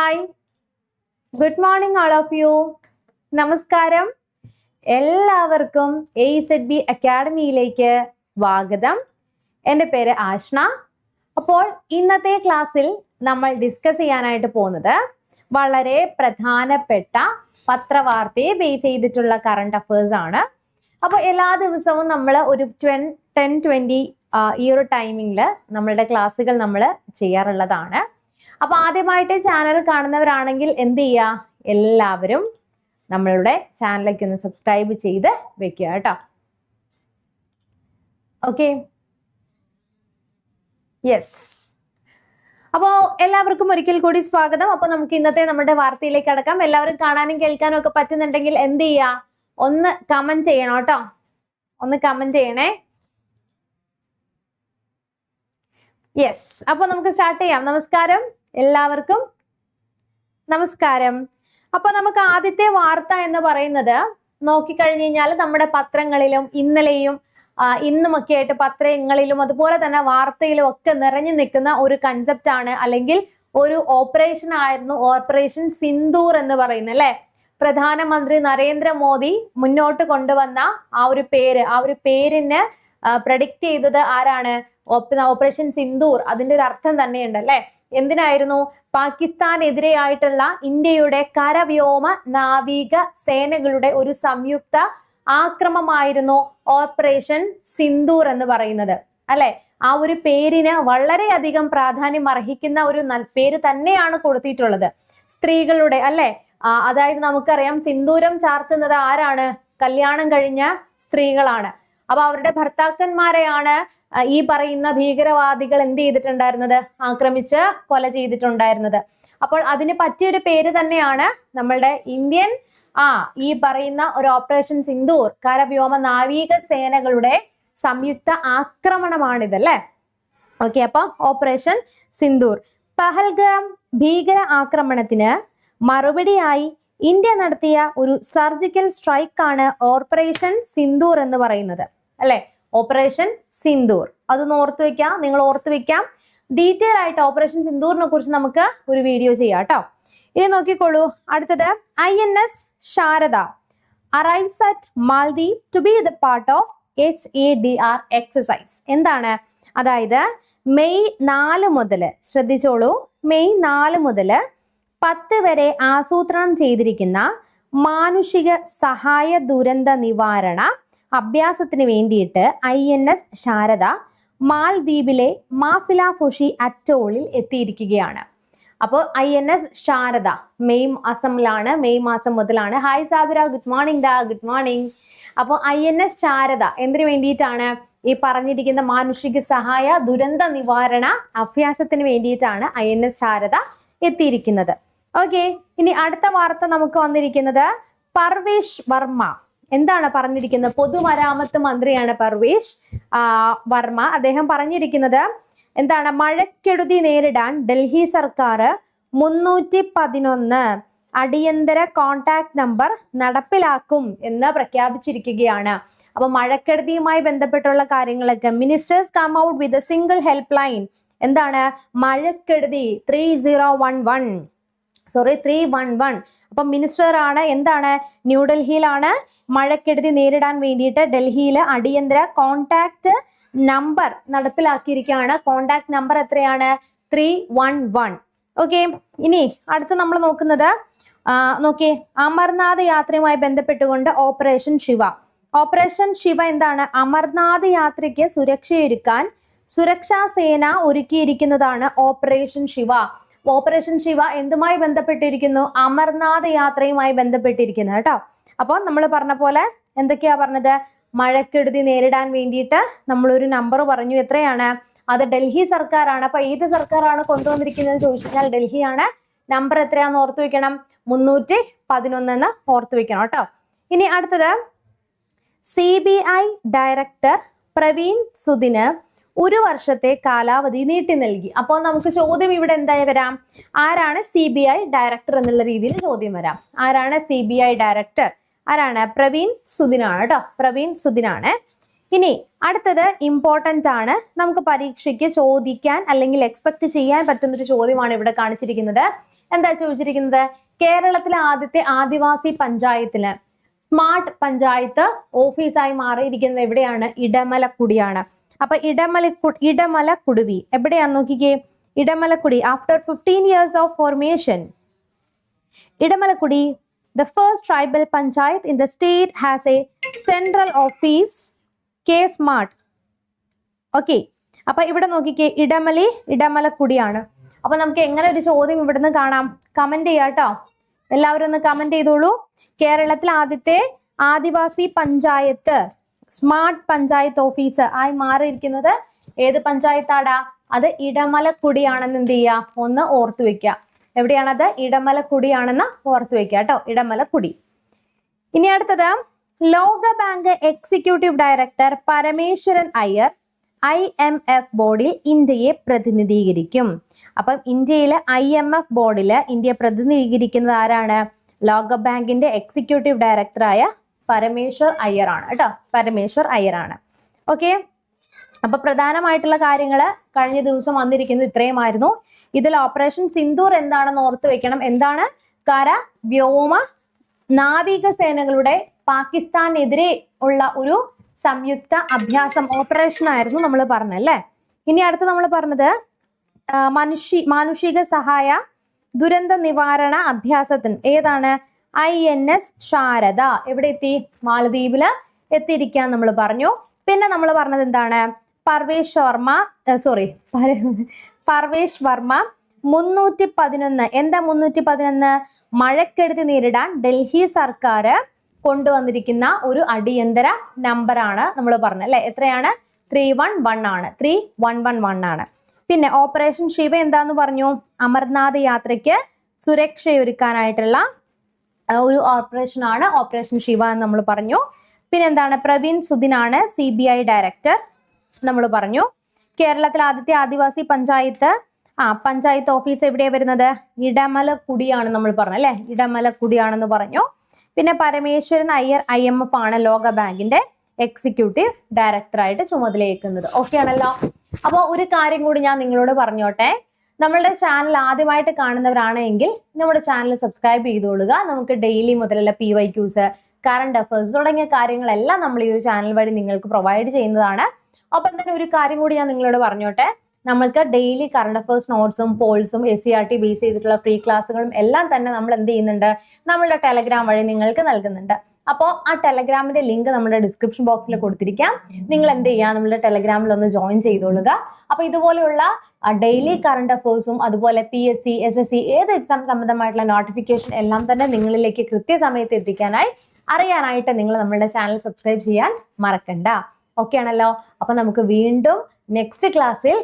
Hi good morning all of you നമസ്കാരം എല്ലാവർക്കും A Z B അക്കാഡമിയിലേക്ക് സ്വാഗതം. എന്റെ പേര് ആഷ്ണ അപ്പോൾ ഇന്നത്തെ ക്ലാസ്സിൽ നമ്മൾ ഡിസ്കസ് ചെയ്യാനായിട്ട് പോകുന്നത് വളരെ പ്രധാനപ്പെട്ട പത്രവാർത്തയെ ബേസ് ചെയ്തിട്ടുള്ള കറണ്ട് അഫേഴ്സ് ആണ്. അപ്പോൾ എല്ലാ ദിവസവും നമ്മൾ ഒരു ട്വൻ ടെൻ ട്വന്റി ഈ ഒരു ടൈമിങ്ങിൽ നമ്മളുടെ ക്ലാസ്സുകൾ നമ്മൾ ചെയ്യാറുള്ളതാണ്. അപ്പോൾ ആദ്യമായിട്ട് ചാനൽ കാണുന്നവരാണെങ്കിൽ എന്ത് ചെയ്യുക എല്ലാവരും നമ്മളുടെ ചാനലിലേക്ക് ഒന്ന് സബ്സ്ക്രൈബ് ചെയ്ത് വെക്കുക കേട്ടോ. ഓക്കെ യെസ് അപ്പോൾ എല്ലാവർക്കും ഒരിക്കൽ കൂടി സ്വാഗതം. അപ്പോൾ നമുക്ക് ഇന്നത്തെ നമ്മുടെ വാർത്തയിലേക്ക് കടക്കാം. എല്ലാവരും കാണാനും കേൾക്കാനും ഒക്കെ പറ്റുന്നുണ്ടെങ്കിൽ എന്ത് ചെയ്യുക ഒന്ന് കമന്റ് ചെയ്യണം കേട്ടോ. ഒന്ന് കമന്റ് ചെയ്യണേ. യെസ് അപ്പോൾ നമുക്ക് സ്റ്റാർട്ട് ചെയ്യാം. നമസ്കാരം. എല്ലാവർക്കും നമസ്കാരം. അപ്പൊ നമുക്ക് ആദ്യത്തെ വാർത്ത എന്ന് പറയുന്നത് നോക്കിക്കഴിഞ്ഞു കഴിഞ്ഞാൽ നമ്മുടെ പത്രങ്ങളിലും ഇന്നലെയും ഇന്നുമൊക്കെ ആയിട്ട് പത്രങ്ങളിലും അതുപോലെ തന്നെ വാർത്തയിലും ഒക്കെ നിറഞ്ഞു നിൽക്കുന്ന ഒരു കൺസെപ്റ്റ് ആണ്. അല്ലെങ്കിൽ ഒരു ഓപ്പറേഷൻ ആയിരുന്നു ഓപ്പറേഷൻ സിന്ദൂർ എന്ന് പറയുന്നത് അല്ലെ? പ്രധാനമന്ത്രി നരേന്ദ്രമോദി മുന്നോട്ട് കൊണ്ടുവന്ന ആ ഒരു പേര് ആ ഒരു പേരിന് പ്രഡിക്റ്റ് ചെയ്തത് ആരാണ്? ഓപ്പറേഷൻ സിന്ദൂർ അതിന്റെ ഒരു അർത്ഥം തന്നെയുണ്ട് അല്ലെ? എന്തിനായിരുന്നു? പാകിസ്ഥാനെതിരെയായിട്ടുള്ള ഇന്ത്യയുടെ കരവ്യോമ നാവിക സേനകളുടെ ഒരു സംയുക്ത ആക്രമമായിരുന്നു ഓപ്പറേഷൻ സിന്ദൂർ എന്ന് പറയുന്നത്. അല്ലെ? ആ ഒരു പേരിന് വളരെയധികം പ്രാധാന്യം അർഹിക്കുന്ന ഒരു പേര് തന്നെയാണ് കൊടുത്തിട്ടുള്ളത്. സ്ത്രീകളുടെ അല്ലെ? അതായത് നമുക്കറിയാം സിന്ദൂരം ചാർത്തുന്നത് ആരാണ്? കല്യാണം കഴിഞ്ഞ സ്ത്രീകളാണ്. അപ്പൊ അവരുടെ ഭർത്താക്കന്മാരെയാണ് ഈ പറയുന്ന ഭീകരവാദികൾ എന്ത് ചെയ്തിട്ടുണ്ടായിരുന്നത്? ആക്രമിച്ച് കൊല ചെയ്തിട്ടുണ്ടായിരുന്നത്. അപ്പോൾ അതിന് പറ്റിയൊരു പേര് തന്നെയാണ് നമ്മളുടെ ഇന്ത്യൻ ആ ഈ പറയുന്ന ഒരു ഓപ്പറേഷൻ സിന്ദൂർ കരവ്യോമ നാവിക സേനകളുടെ സംയുക്ത ആക്രമണമാണിത് അല്ലേ ഓക്കെ അപ്പൊ ഓപ്പറേഷൻ സിന്ദൂർ. പഹൽഗ്രാം ഭീകര ആക്രമണത്തിന് മറുപടിയായി ഇന്ത്യ നടത്തിയ ഒരു സർജിക്കൽ സ്ട്രൈക്കാണ് ഓപ്പറേഷൻ സിന്ദൂർ എന്ന് പറയുന്നത്. അല്ലെ? ഓപ്പറേഷൻ സിന്ദൂർ അതൊന്ന് ഓർത്ത് വെക്കാം. നിങ്ങൾ ഓർത്ത് വെക്കാം. ഡീറ്റെയിൽ ആയിട്ട് ഓപ്പറേഷൻ സിന്ദൂറിനെ കുറിച്ച് നമുക്ക് ഒരു വീഡിയോ ചെയ്യാം കേട്ടോ ഇനി നോക്കിക്കോളൂ. അടുത്തത് I N S Sharada arrives at Maldive to be the part of H A D R exercise എന്താണ്? അതായത് മെയ് നാല് മുതൽ ശ്രദ്ധിച്ചോളൂ. മെയ് നാല് മുതൽ പത്ത് വരെ ആസൂത്രണം ചെയ്തിരിക്കുന്ന മാനുഷിക സഹായ ദുരന്ത നിവാരണ അഭ്യാസത്തിന് വേണ്ടിയിട്ട് ഐ എൻ എസ് ശാരദ മാൽദ്വീപിലെ മാഫിലാഫുഷി അറ്റോളിൽ എത്തിയിരിക്കുകയാണ്. അപ്പോൾ I N S Sharada May മാസമിലാണ് May മാസം മുതലാണ്. ഹായ് സാബിര ഗുഡ് മോർണിംഗ് ഡാ ഗുഡ് മോർണിംഗ് അപ്പോൾ ഐ എൻ എസ് ശാരദ എന്തിനു വേണ്ടിയിട്ടാണ് ഈ പറഞ്ഞിരിക്കുന്ന മാനുഷിക സഹായ ദുരന്ത നിവാരണ അഭ്യാസത്തിന് വേണ്ടിയിട്ടാണ് ഐ എൻ എസ് ശാരദ എത്തിയിരിക്കുന്നത്. ഓക്കെ ഇനി അടുത്ത വാർത്ത നമുക്ക് വന്നിരിക്കുന്നത് പർവേഷ് വർമ്മ. എന്താണ് പറഞ്ഞിരിക്കുന്നത്? പൊതുമരാമത്ത് മന്ത്രിയാണ് പർവേഷ് വർമ്മ. അദ്ദേഹം പറഞ്ഞിരിക്കുന്നത് എന്താണ്? മഴക്കെടുതി നേരിടാൻ ഡൽഹി സർക്കാർ മുന്നൂറ്റി പതിനൊന്ന് അടിയന്തര കോണ്ടാക്ട് നമ്പർ നടപ്പിലാക്കും എന്ന് പ്രഖ്യാപിച്ചിരിക്കുകയാണ്. അപ്പൊ മഴക്കെടുതിയുമായി ബന്ധപ്പെട്ടുള്ള കാര്യങ്ങളൊക്കെ ministers come out with a single help line എന്താണ്? മഴക്കെടുതി three zero one one. Sorry three one one അപ്പം മിനിസ്റ്റർ ആണ് എന്താണ്? ന്യൂഡൽഹിയിലാണ് മഴക്കെടുതി നേരിടാൻ വേണ്ടിയിട്ട് ഡൽഹിയിൽ അടിയന്തര കോണ്ടാക്ട് നമ്പർ നടപ്പിലാക്കിയിരിക്കുകയാണ്. കോണ്ടാക്ട് നമ്പർ എത്രയാണ്? ത്രീ വൺ വൺ ഓക്കെ ഇനി അടുത്ത് നമ്മൾ നോക്കുന്നത് നോക്കിയേ അമർനാഥ് യാത്രയുമായി ബന്ധപ്പെട്ടുകൊണ്ട് ഓപ്പറേഷൻ ശിവ ഓപ്പറേഷൻ ശിവ എന്താണ്? അമർനാഥ് യാത്രയ്ക്ക് സുരക്ഷയൊരുക്കാൻ സുരക്ഷാ സേന ഒരുക്കിയിരിക്കുന്നതാണ് ഓപ്പറേഷൻ ശിവ ഓപ്പറേഷൻ ശിവ എന്തുമായി ബന്ധപ്പെട്ടിരിക്കുന്നു? അമർനാഥ് യാത്രയുമായി ബന്ധപ്പെട്ടിരിക്കുന്നു കേട്ടോ. അപ്പോൾ നമ്മൾ പറഞ്ഞ പോലെ എന്തൊക്കെയാ പറഞ്ഞത്? മഴക്കെടുതി നേരിടാൻ വേണ്ടിയിട്ട് നമ്മളൊരു നമ്പർ പറഞ്ഞു. എത്രയാണ്? അത് ഡൽഹി സർക്കാരാണ്. അപ്പൊ ഏത് സർക്കാരാണ് കൊണ്ടുവന്നിരിക്കുന്നത് ചോദിച്ചു കഴിഞ്ഞാൽ ഡൽഹിയാണ്. നമ്പർ എത്രയാന്ന് ഓർത്തു വെക്കണം. മുന്നൂറ്റി പതിനൊന്ന് എന്ന് ഓർത്തു വെക്കണം കേട്ടോ. ഇനി അടുത്തത്. C B I director Praveen സുദിന് ഒരു വർഷത്തെ കാലാവധി നീട്ടി നൽകി. അപ്പോൾ നമുക്ക് ചോദ്യം ഇവിടെ എന്തായി വരാം? ആരാണ് സി ബി ഐ ഡയറക്ടർ എന്നുള്ള രീതിയിൽ ചോദ്യം വരാം. ആരാണ് സി ബി ഐ ഡയറക്ടർ ആരാണ്? പ്രവീൺ സുദിനാണ് കേട്ടോ. പ്രവീൺ സുദിനാണ്. ഇനി അടുത്തത് ഇമ്പോർട്ടന്റ് ആണ്. നമുക്ക് പരീക്ഷയ്ക്ക് ചോദിക്കാൻ അല്ലെങ്കിൽ എക്സ്പെക്ട് ചെയ്യാൻ പറ്റുന്ന ഒരു ചോദ്യമാണ് ഇവിടെ കാണിച്ചിരിക്കുന്നത്. എന്താ ചോദിച്ചിരിക്കുന്നത്? കേരളത്തിലെ ആദ്യത്തെ ആദിവാസി പഞ്ചായത്തിന് സ്മാർട്ട് പഞ്ചായത്ത് ഓഫീസായി മാറിയിരിക്കുന്നത് എവിടെയാണ്? ഇടമലക്കുടിയാണ്. അപ്പൊ ഇടമല ഇടമല കുടുവി. എവിടെയാണ് നോക്കിക്കേ. Idamalakudi after fifteen years of formation Idamalakudi the first tribal panchayat in the state has a central office K smart okay അപ്പൊ ഇവിടെ നോക്കിക്കേ ഇടമലി ഇടമലക്കുടിയാണ് അപ്പൊ നമുക്ക് എങ്ങനെ ഒരു ചോദ്യം ഇവിടുന്ന് കാണാം? കമന്റ് ചെയ്യാട്ടോ എല്ലാവരും ഒന്ന് കമന്റ് ചെയ്തോളൂ. കേരളത്തിൽ ആദ്യത്തെ ആദിവാസി പഞ്ചായത്ത്. സ്മാർട്ട് പഞ്ചായത്ത് ഓഫീസ് ആയി മാറിയിരിക്കുന്നത് ഏത് പഞ്ചായത്താടാ? അത് ഇടമലക്കുടിയാണെന്ന് എന്ത് ചെയ്യുക ഒന്ന് ഓർത്തു വെക്കുക എവിടെയാണത്? ഇടമലക്കുടിയാണെന്ന് ഓർത്തു വെക്കുക കേട്ടോ ഇടമലക്കുടി. ഇനി അടുത്തത് ലോക bank executive director Parameswaran Iyer I M F ബോർഡിൽ ഇന്ത്യയെ പ്രതിനിധീകരിക്കും. അപ്പം ഇന്ത്യയിലെ ഐ എം എഫ് ബോർഡിൽ ഇന്ത്യയെ പ്രതിനിധീകരിക്കുന്നത് ആരാണ്? ലോക ബാങ്കിന്റെ എക്സിക്യൂട്ടീവ് ഡയറക്ടറായ പരമേശ്വർ അയ്യറാണ് കേട്ടോ. പരമേശ്വർ അയ്യർ ആണ് ഓക്കെ അപ്പൊ പ്രധാനമായിട്ടുള്ള കാര്യങ്ങൾ കഴിഞ്ഞ ദിവസം വന്നിരിക്കുന്നത് ഇത്രയുമായിരുന്നു. ഇതിൽ ഓപ്പറേഷൻ സിന്ദൂർ എന്താണെന്ന് ഓർത്ത് വെക്കണം. എന്താണ്? കര വ്യോമ നാവിക സേനകളുടെ പാകിസ്ഥാനെതിരെ ഉള്ള ഒരു സംയുക്ത അഭ്യാസം ഓപ്പറേഷൻ ആയിരുന്നു നമ്മൾ പറഞ്ഞല്ലേ ഇനി അടുത്ത് നമ്മൾ പറഞ്ഞത് മനുഷ്യ മാനുഷിക സഹായ ദുരന്ത നിവാരണ അഭ്യാസത്തിന് ഏതാണ്? I N S Sharada. എവിടെ എത്തി? മാലദ്വീപിൽ എത്തിയിരിക്കാൻ നമ്മൾ പറഞ്ഞു. പിന്നെ നമ്മൾ പറഞ്ഞത് എന്താണ്? പർവേഷ് വർമ്മ സോറി പർവേഷ് വർമ്മ മുന്നൂറ്റി പതിനൊന്ന് എന്താ മുന്നൂറ്റി പതിനൊന്ന് മഴക്കെടുതി നേരിടാൻ ഡൽഹി സർക്കാർ കൊണ്ടുവന്നിരിക്കുന്ന ഒരു അടിയന്തര നമ്പറാണ് നമ്മൾ പറഞ്ഞത് അല്ലെ? എത്രയാണ്? ത്രീ വൺ വൺ ആണ് ത്രീ വൺ വൺ വൺ ആണ് പിന്നെ ഓപ്പറേഷൻ ശിവ എന്താന്ന് പറഞ്ഞു? അമർനാഥ് യാത്രയ്ക്ക് സുരക്ഷയൊരുക്കാനായിട്ടുള്ള ഒരു ഓപ്പറേഷൻ ആണ്. ഓപ്പറേഷൻ ശിവ എന്ന് നമ്മൾ പറഞ്ഞു. പിന്നെ എന്താണ് പ്രവീൺ സുദിനാണ് സി ബി ഐ ഡയറക്ടർ നമ്മൾ പറഞ്ഞു. കേരളത്തിലെ ആദ്യത്തെ ആദിവാസി പഞ്ചായത്ത് ആ പഞ്ചായത്ത് ഓഫീസ് എവിടെയാണ് വരുന്നത്? ഇടമലക്കുടിയാണ് നമ്മൾ പറഞ്ഞു അല്ലെ? ഇടമലക്കുടിയാണെന്ന് പറഞ്ഞു. പിന്നെ Parameswaran Iyer I M F ആണ് ലോക ബാങ്കിന്റെ എക്സിക്യൂട്ടീവ് ഡയറക്ടറായിട്ട് ചുമതലയേക്കുന്നത്. ഓക്കെ ആണല്ലോ? അപ്പോൾ ഒരു കാര്യം കൂടി ഞാൻ നിങ്ങളോട് പറഞ്ഞോട്ടെ. നമ്മളുടെ ചാനൽ ആദ്യമായിട്ട് കാണുന്നവരാണെങ്കിൽ നമ്മുടെ ചാനൽ സബ്സ്ക്രൈബ് ചെയ്തോളുക. നമുക്ക് ഡെയിലി മുതലുള്ള P Y Qs current affairs തുടങ്ങിയ കാര്യങ്ങളെല്ലാം നമ്മൾ ഈ ഒരു ചാനൽ വഴി നിങ്ങൾക്ക് പ്രൊവൈഡ് ചെയ്യുന്നതാണ്. ഒപ്പം തന്നെ ഒരു കാര്യം കൂടി ഞാൻ നിങ്ങളോട് പറഞ്ഞോട്ടെ. നമ്മൾക്ക് ഡെയിലി കറണ്ട് അഫേഴ്സ് നോട്ട്സും പോൾസും S C R T base ചെയ്തിട്ടുള്ള ഫ്രീ ക്ലാസ്സുകളും എല്ലാം തന്നെ നമ്മൾ എന്ത് ചെയ്യുന്നുണ്ട്? നമ്മളുടെ ടെലഗ്രാം വഴി നിങ്ങൾക്ക് നൽകുന്നുണ്ട്. അപ്പോൾ ആ ടെലഗ്രാമിന്റെ ലിങ്ക് നമ്മുടെ ഡിസ്ക്രിപ്ഷൻ ബോക്സിൽ കൊടുത്തിരിക്കാം. നിങ്ങൾ എന്ത് ചെയ്യുക നമ്മുടെ ടെലഗ്രാമിൽ ഒന്ന് ജോയിൻ ചെയ്തോളുക. അപ്പോൾ ഇതുപോലെയുള്ള ഡെയിലി കറണ്ട് അഫേഴ്സും അതുപോലെ P S C S S C ഏത് എക്സാം സംബന്ധമായിട്ടുള്ള നോട്ടിഫിക്കേഷൻ എല്ലാം തന്നെ നിങ്ങളിലേക്ക് കൃത്യസമയത്ത് എത്തിക്കാനായി അറിയാനായിട്ട് നിങ്ങൾ നമ്മുടെ ചാനൽ സബ്സ്ക്രൈബ് ചെയ്യാൻ മറക്കണ്ട. ഓക്കെ ആണല്ലോ? അപ്പൊ നമുക്ക് വീണ്ടും നെക്സ്റ്റ് ക്ലാസ്സിൽ